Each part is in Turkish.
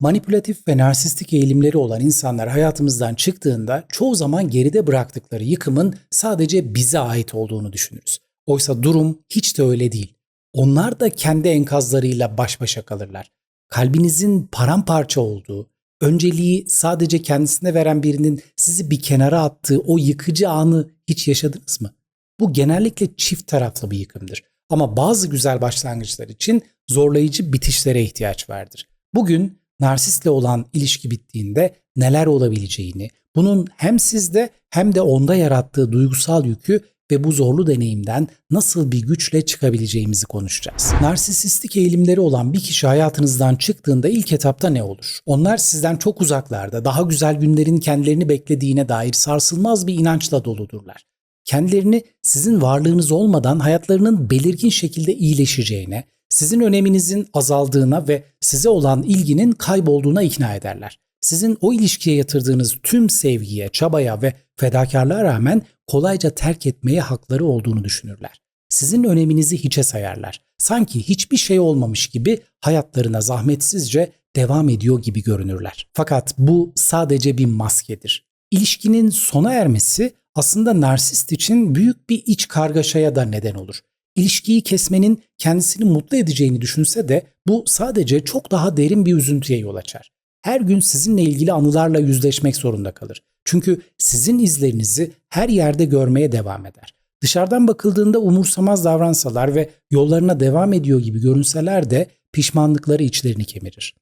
Manipülatif ve narsistik eğilimleri olan insanlar hayatımızdan çıktığında çoğu zaman geride bıraktıkları yıkımın sadece bize ait olduğunu düşünürüz. Oysa durum hiç de öyle değil. Onlar da kendi enkazlarıyla baş başa kalırlar. Kalbinizin paramparça olduğu, önceliği sadece kendisine veren birinin sizi bir kenara attığı o yıkıcı anı hiç yaşadınız mı? Bu genellikle çift taraflı bir yıkımdır. Ama bazı güzel başlangıçlar için zorlayıcı bitişlere ihtiyaç vardır. Bugün narsistle olan ilişki bittiğinde neler olabileceğini, bunun hem sizde hem de onda yarattığı duygusal yükü ve bu zorlu deneyimden nasıl bir güçle çıkabileceğimizi konuşacağız. Narsisistik eğilimleri olan bir kişi hayatınızdan çıktığında ilk etapta ne olur? Onlar sizden çok uzaklarda, daha güzel günlerin kendilerini beklediğine dair sarsılmaz bir inançla doludurlar. Kendilerini sizin varlığınız olmadan hayatlarının belirgin şekilde iyileşeceğine, sizin öneminizin azaldığına ve size olan ilginin kaybolduğuna ikna ederler. Sizin o ilişkiye yatırdığınız tüm sevgiye, çabaya ve fedakarlığa rağmen kolayca terk etmeye hakları olduğunu düşünürler. Sizin öneminizi hiçe sayarlar. Sanki hiçbir şey olmamış gibi hayatlarına zahmetsizce devam ediyor gibi görünürler. Fakat bu sadece bir maskedir. İlişkinin sona ermesi aslında narsist için büyük bir iç kargaşaya da neden olur. İlişkiyi kesmenin kendisini mutlu edeceğini düşünse de bu sadece çok daha derin bir üzüntüye yol açar. Her gün sizinle ilgili anılarla yüzleşmek zorunda kalır. Çünkü sizin izlerinizi her yerde görmeye devam eder. Dışarıdan bakıldığında umursamaz davransalar ve yollarına devam ediyor gibi görünseler de pişmanlıkları içlerini kemirir.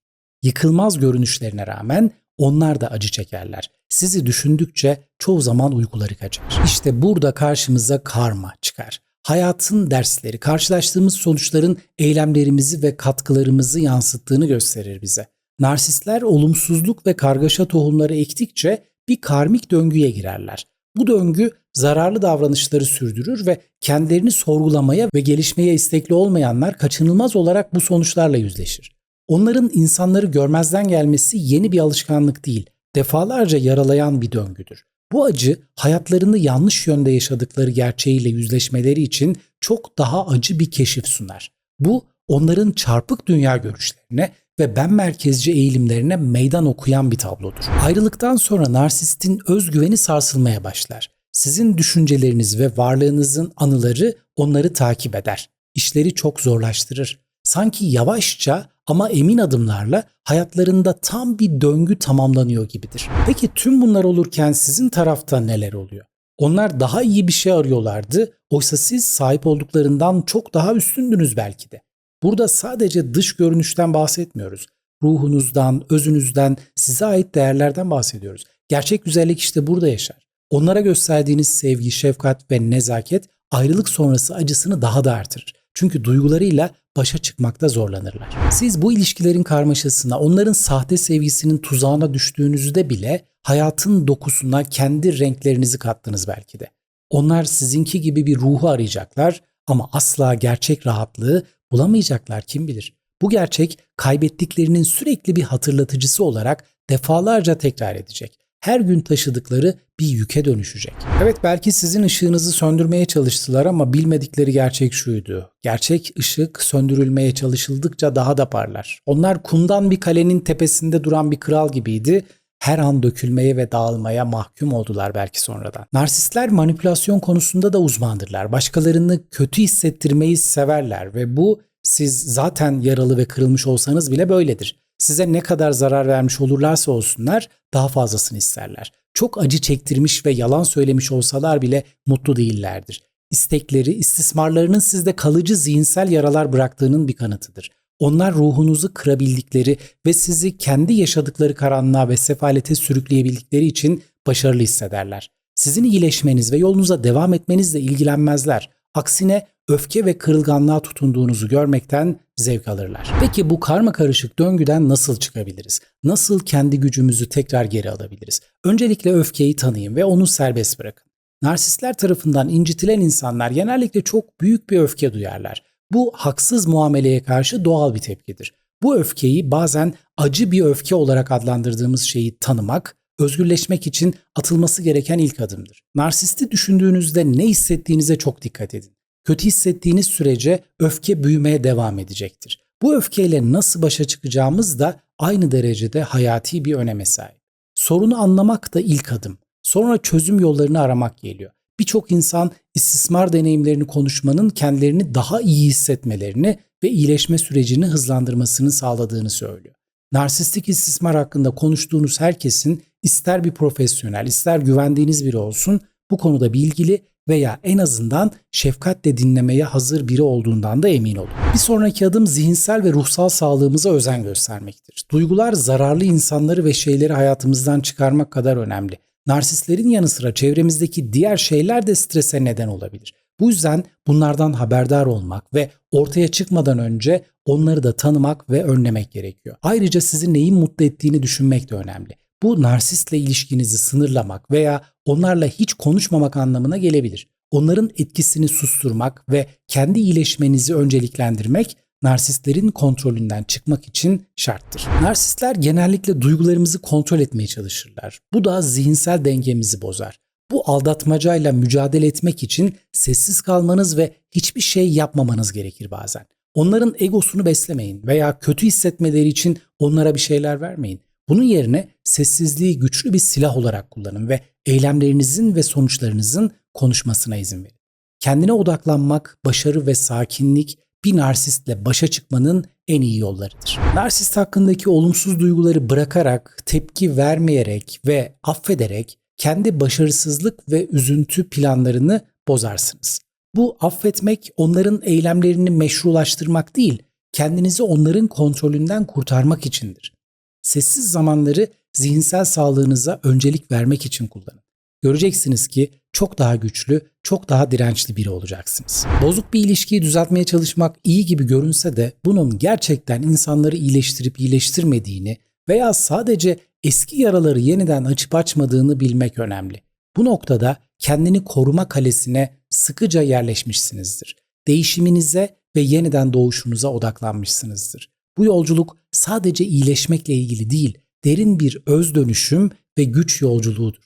Yıkılmaz görünüşlerine rağmen onlar da acı çekerler. Sizi düşündükçe çoğu zaman uykuları kaçar. İşte burada karşımıza karma çıkar. Hayatın dersleri, karşılaştığımız sonuçların eylemlerimizi ve katkılarımızı yansıttığını gösterir bize. Narsistler olumsuzluk ve kargaşa tohumları ektikçe bir karmik döngüye girerler. Bu döngü zararlı davranışları sürdürür ve kendilerini sorgulamaya ve gelişmeye istekli olmayanlar kaçınılmaz olarak bu sonuçlarla yüzleşir. Onların insanları görmezden gelmesi yeni bir alışkanlık değil, defalarca yaralayan bir döngüdür. Bu acı hayatlarını yanlış yönde yaşadıkları gerçeğiyle yüzleşmeleri için çok daha acı bir keşif sunar. Bu onların çarpık dünya görüşlerine ve ben merkezci eğilimlerine meydan okuyan bir tablodur. Ayrılıktan sonra narsistin özgüveni sarsılmaya başlar. Sizin düşünceleriniz ve varlığınızın anıları onları takip eder. İşleri çok zorlaştırır. Sanki yavaşça ama emin adımlarla hayatlarında tam bir döngü tamamlanıyor gibidir. Peki tüm bunlar olurken sizin tarafta neler oluyor? Onlar daha iyi bir şey arıyorlardı. Oysa siz sahip olduklarından çok daha üstündünüz belki de. Burada sadece dış görünüşten bahsetmiyoruz. Ruhunuzdan, özünüzden, size ait değerlerden bahsediyoruz. Gerçek güzellik işte burada yaşar. Onlara gösterdiğiniz sevgi, şefkat ve nezaket ayrılık sonrası acısını daha da artırır. Çünkü duygularıyla başa çıkmakta zorlanırlar. Siz bu ilişkilerin karmaşasına, onların sahte sevgisinin tuzağına düştüğünüzde bile hayatın dokusuna kendi renklerinizi kattınız belki de. Onlar sizinki gibi bir ruhu arayacaklar ama asla gerçek rahatlığı bulamayacaklar kim bilir. Bu gerçek kaybettiklerinin sürekli bir hatırlatıcısı olarak defalarca tekrar edecek. Her gün taşıdıkları bir yüke dönüşecek. Evet belki sizin ışığınızı söndürmeye çalıştılar ama bilmedikleri gerçek şuydu. Gerçek ışık söndürülmeye çalışıldıkça daha da parlar. Onlar kumdan bir kalenin tepesinde duran bir kral gibiydi her an dökülmeye ve dağılmaya mahkum oldular belki sonradan. Narsistler manipülasyon konusunda da uzmandırlar. Başkalarını kötü hissettirmeyi severler ve bu siz zaten yaralı ve kırılmış olsanız bile böyledir. Size ne kadar zarar vermiş olurlarsa olsunlar daha fazlasını isterler. Çok acı çektirmiş ve yalan söylemiş olsalar bile mutlu değillerdir. İstekleri, istismarlarının sizde kalıcı zihinsel yaralar bıraktığının bir kanıtıdır. Onlar ruhunuzu kırabildikleri ve sizi kendi yaşadıkları karanlığa ve sefalete sürükleyebildikleri için başarılı hissederler. Sizin iyileşmeniz ve yolunuza devam etmenizle ilgilenmezler. Aksine öfke ve kırılganlığa tutunduğunuzu görmekten zevk alırlar. Peki bu karma karışık döngüden nasıl çıkabiliriz? Nasıl kendi gücümüzü tekrar geri alabiliriz? Öncelikle öfkeyi tanıyın ve onu serbest bırakın. Narsistler tarafından incitilen insanlar genellikle çok büyük bir öfke duyarlar. Bu haksız muameleye karşı doğal bir tepkidir. Bu öfkeyi bazen acı bir öfke olarak adlandırdığımız şeyi tanımak, özgürleşmek için atılması gereken ilk adımdır. Narsisti düşündüğünüzde ne hissettiğinize çok dikkat edin. Kötü hissettiğiniz sürece öfke büyümeye devam edecektir. Bu öfkeyle nasıl başa çıkacağımız da aynı derecede hayati bir öneme sahip. Sorunu anlamak da ilk adım. Sonra çözüm yollarını aramak geliyor. Birçok insan istismar deneyimlerini konuşmanın kendilerini daha iyi hissetmelerini ve iyileşme sürecini hızlandırmasını sağladığını söylüyor. Narsistik istismar hakkında konuştuğunuz herkesin ister bir profesyonel, ister güvendiğiniz biri olsun bu konuda bilgili veya en azından şefkatle dinlemeye hazır biri olduğundan da emin olun. Bir sonraki adım zihinsel ve ruhsal sağlığımıza özen göstermektir. Duygular zararlı insanları ve şeyleri hayatımızdan çıkarmak kadar önemli. Narsistlerin yanı sıra çevremizdeki diğer şeyler de strese neden olabilir. Bu yüzden bunlardan haberdar olmak ve ortaya çıkmadan önce onları da tanımak ve önlemek gerekiyor. Ayrıca sizi neyin mutlu ettiğini düşünmek de önemli. Bu narsistle ilişkinizi sınırlamak veya onlarla hiç konuşmamak anlamına gelebilir. Onların etkisini susturmak ve kendi iyileşmenizi önceliklendirmek narsistlerin kontrolünden çıkmak için şarttır. Narsistler genellikle duygularımızı kontrol etmeye çalışırlar. Bu da zihinsel dengemizi bozar. Bu aldatmacayla mücadele etmek için sessiz kalmanız ve hiçbir şey yapmamanız gerekir bazen. Onların egosunu beslemeyin veya kötü hissetmeleri için onlara bir şeyler vermeyin. Bunun yerine sessizliği güçlü bir silah olarak kullanın ve eylemlerinizin ve sonuçlarınızın konuşmasına izin verin. Kendine odaklanmak, başarı ve sakinlik bir narsistle başa çıkmanın en iyi yollarıdır. Narsist hakkındaki olumsuz duyguları bırakarak, tepki vermeyerek ve affederek kendi başarısızlık ve üzüntü planlarını bozarsınız. Bu affetmek onların eylemlerini meşrulaştırmak değil, kendinizi onların kontrolünden kurtarmak içindir. Sessiz zamanları zihinsel sağlığınıza öncelik vermek için kullanın. Göreceksiniz ki çok daha güçlü, çok daha dirençli biri olacaksınız. Bozuk bir ilişkiyi düzeltmeye çalışmak iyi gibi görünse de bunun gerçekten insanları iyileştirip iyileştirmediğini veya sadece eski yaraları yeniden açıp açmadığını bilmek önemli. Bu noktada kendini koruma kalesine sıkıca yerleşmişsinizdir. Değişiminize ve yeniden doğuşunuza odaklanmışsınızdır. Bu yolculuk sadece iyileşmekle ilgili değil, derin bir öz dönüşüm ve güç yolculuğudur.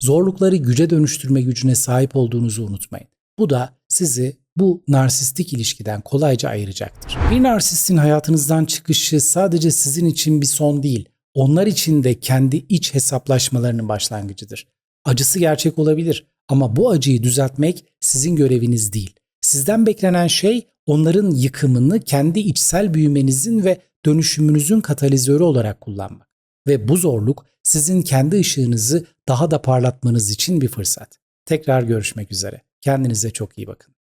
Zorlukları güce dönüştürme gücüne sahip olduğunuzu unutmayın. Bu da sizi bu narsistik ilişkiden kolayca ayıracaktır. Bir narsistin hayatınızdan çıkışı sadece sizin için bir son değil, onlar için de kendi iç hesaplaşmalarının başlangıcıdır. Acısı gerçek olabilir ama bu acıyı düzeltmek sizin göreviniz değil. Sizden beklenen şey onların yıkımını kendi içsel büyümenizin ve dönüşümünüzün katalizörü olarak kullanmak. Ve bu zorluk sizin kendi ışığınızı daha da parlatmanız için bir fırsat. Tekrar görüşmek üzere. Kendinize çok iyi bakın.